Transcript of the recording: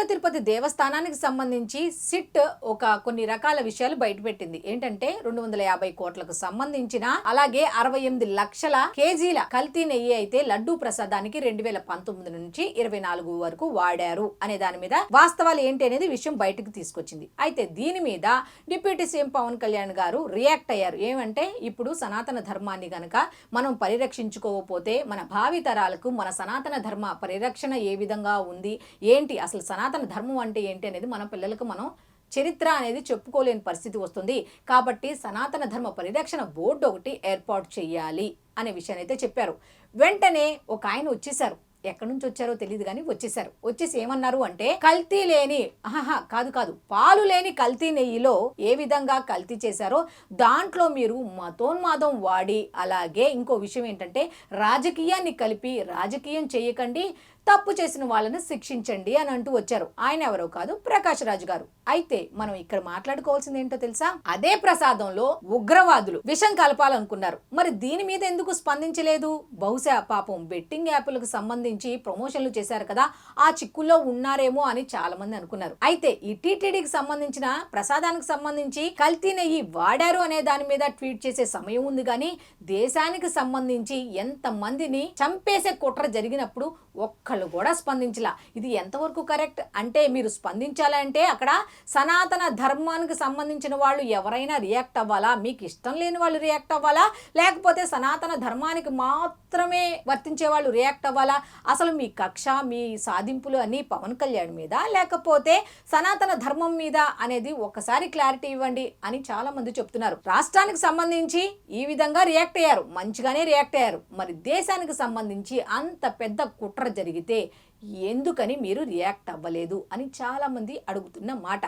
తిరుమల తిరుపతి దేవస్థానానికి సంబంధించి సిట్ ఒక కొన్ని రకాల విషయాలు బయటపెట్టింది. ఏంటంటే రెండు వందల యాభై కోట్లకు సంబంధించిన అలాగే అరవై ఎనిమిది లక్షల కేజీల కల్తీ నెయ్యి అయితే లడ్డూ ప్రసాదానికి రెండు వేల పంతొమ్మిది నుంచి ఇరవై నాలుగు వరకు వాడారు అనే దాని మీద వాస్తవాలు ఏంటి అనేది విషయం బయటకు తీసుకొచ్చింది. అయితే దీని మీద డిప్యూటీ సీఎం పవన్ కళ్యాణ్ గారు రియాక్ట్ అయ్యారు. ఏమంటే ఇప్పుడు సనాతన ధర్మాన్ని గనక మనం పరిరక్షించుకోకపోతే మన భావితరాలకు మన సనాతన ధర్మ పరిరక్షణ ఏ విధంగా ఉంది? ఏంటి అసలు సనాతన సనాతన ధర్మం అంటే ఏంటి అనేది మన పిల్లలకు మనం చరిత్ర అనేది చెప్పుకోలేని పరిస్థితి వస్తుంది. కాబట్టి సనాతన ధర్మ పరిరక్షణ బోర్డు ఒకటి ఏర్పాటు చేయాలి అనే విషయాన్ని అయితే చెప్పారు. వెంటనే ఒక ఆయన వచ్చేసారు. ఎక్కడి నుంచి వచ్చారో తెలియదు కానీ వచ్చేసారు. వచ్చేసి ఏమన్నారు అంటే కల్తీ లేని ఆహా కాదు కాదు పాలు లేని కల్తీ నెయ్యిలో ఏ విధంగా కల్తీ చేశారో దాంట్లో మీరు మతోన్మాదం వాడి అలాగే ఇంకో విషయం ఏంటంటే రాజకీయాన్ని కలిపి రాజకీయం చేయకండి తప్పు చేసిన వాళ్ళని శిక్షించండి అని అంటూ వచ్చారు. ఆయన ఎవరో కాదు ప్రకాష్ రాజు గారు. అయితే మనం ఇక్కడ మాట్లాడుకోవాల్సింది ఏంటో తెలుసా? అదే ప్రసాదంలో ఉగ్రవాదులు విషం కలపాలనుకున్నారు. మరి దీని మీద ఎందుకు స్పందించలేదు? బహుశా పాపం బెట్టింగ్ యాప్లకు సంబంధించి ప్రమోషన్లు చేశారు కదా ఆ చిక్కుల్లో ఉన్నారేమో అని చాలా మంది అనుకున్నారు. అయితే ఈ టీటీడీకి సంబంధించిన ప్రసాదానికి సంబంధించి కల్తీ నెయ్యి వాడారు అనే దాని మీద ట్వీట్ చేసే సమయం ఉంది కానీ దేశానికి సంబంధించి ఎంత మందిని చంపేసే కుట్ర జరిగినప్పుడు ఒక్క ఒక్కళ్ళు కూడా స్పందించలా. ఇది ఎంతవరకు కరెక్ట్? అంటే మీరు స్పందించాలంటే అక్కడ సనాతన ధర్మానికి సంబంధించిన వాళ్ళు ఎవరైనా రియాక్ట్ అవ్వాలా? మీకు ఇష్టం లేని వాళ్ళు రియాక్ట్ అవ్వాలా? లేకపోతే సనాతన ధర్మానికి మాత్రమే వర్తించే వాళ్ళు రియాక్ట్ అవ్వాలా? అసలు మీ కక్ష మీ సాధింపులు అని పవన్ కళ్యాణ్ మీద? లేకపోతే సనాతన ధర్మం మీద అనేది ఒకసారి క్లారిటీ ఇవ్వండి అని చాలా మంది చెప్తున్నారు. రాష్ట్రానికి సంబంధించి ఈ విధంగా రియాక్ట్ అయ్యారు. మంచిగానే రియాక్ట్ అయ్యారు. మరి దేశానికి సంబంధించి అంత పెద్ద కుట్ర జరిగింది. అడిగితే ఎందుకని మీరు రియాక్ట్ అవ్వలేదు? అని చాలామంది అడుగుతున్న మాట.